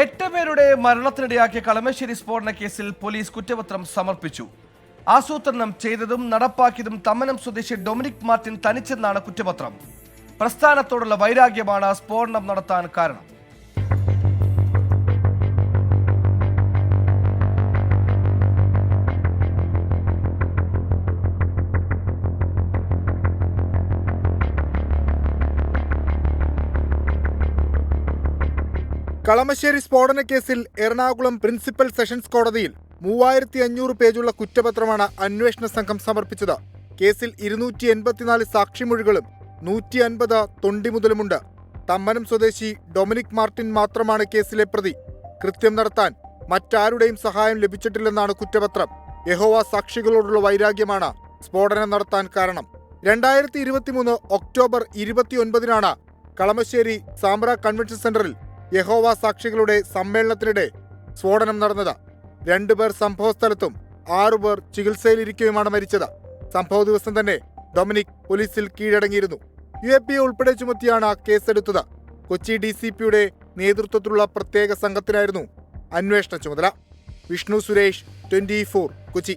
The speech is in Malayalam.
എട്ട് പേരുടെ മരണത്തിനിടയാക്കിയ കളമശ്ശേരി സ്ഫോടന കേസിൽ പോലീസ് കുറ്റപത്രം സമർപ്പിച്ചു. ആസൂത്രണം ചെയ്തതും നടപ്പാക്കിയതും തമ്മനം സ്വദേശി ഡൊമിനിക് മാർട്ടിൻ തനിച്ചെന്നാണ് കുറ്റപത്രം. പ്രസ്ഥാനത്തോടുള്ള വൈരാഗ്യമാണ് സ്ഫോടനം നടത്താൻ കാരണം. കളമശ്ശേരി സ്ഫോടന കേസിൽ എറണാകുളം പ്രിൻസിപ്പൽ സെഷൻസ് കോടതിയിൽ മൂവായിരത്തി അഞ്ഞൂറ് പേജുള്ള കുറ്റപത്രമാണ് അന്വേഷണ സംഘം സമർപ്പിച്ചത്. കേസിൽ ഇരുന്നൂറ്റി എൺപത്തിനാല് സാക്ഷിമൊഴികളും നൂറ്റി അൻപത് തൊണ്ടിമുതലുമുണ്ട്. തമ്മനം സ്വദേശി ഡൊമിനിക് മാർട്ടിൻ മാത്രമാണ് കേസിലെ പ്രതി. കൃത്യം നടത്താൻ മറ്റാരുടെയും സഹായം ലഭിച്ചിട്ടില്ലെന്നാണ് കുറ്റപത്രം. യഹോവ സാക്ഷികളോടുള്ള വൈരാഗ്യമാണ് സ്ഫോടനം നടത്താൻ കാരണം. രണ്ടായിരത്തി ഇരുപത്തിമൂന്ന് ഒക്ടോബർ ഇരുപത്തിയൊൻപതിനാണ് കളമശ്ശേരി സാമ്പ്ര കൺവെൻഷൻ സെന്ററിൽ യഹോവ സാക്ഷികളുടെ സമ്മേളനത്തിനിടെ സ്ഫോടനം നടന്നത്. രണ്ടുപേർ സംഭവസ്ഥലത്തും ആറുപേർ ചികിത്സയിലിരിക്കുകയുമാണ് മരിച്ചത്. സംഭവ ദിവസം തന്നെ ഡൊമിനിക് പോലീസിൽ കീഴടങ്ങിയിരുന്നു. യു എ പി ഉൾപ്പെടെ ചുമത്തിയാണ് കേസെടുത്തത്. കൊച്ചി ഡി സി പിയുടെ നേതൃത്വത്തിലുള്ള പ്രത്യേക സംഘത്തിനായിരുന്നു അന്വേഷണ ചുമതല. വിഷ്ണു സുരേഷ് ട്വന്റി കൊച്ചി.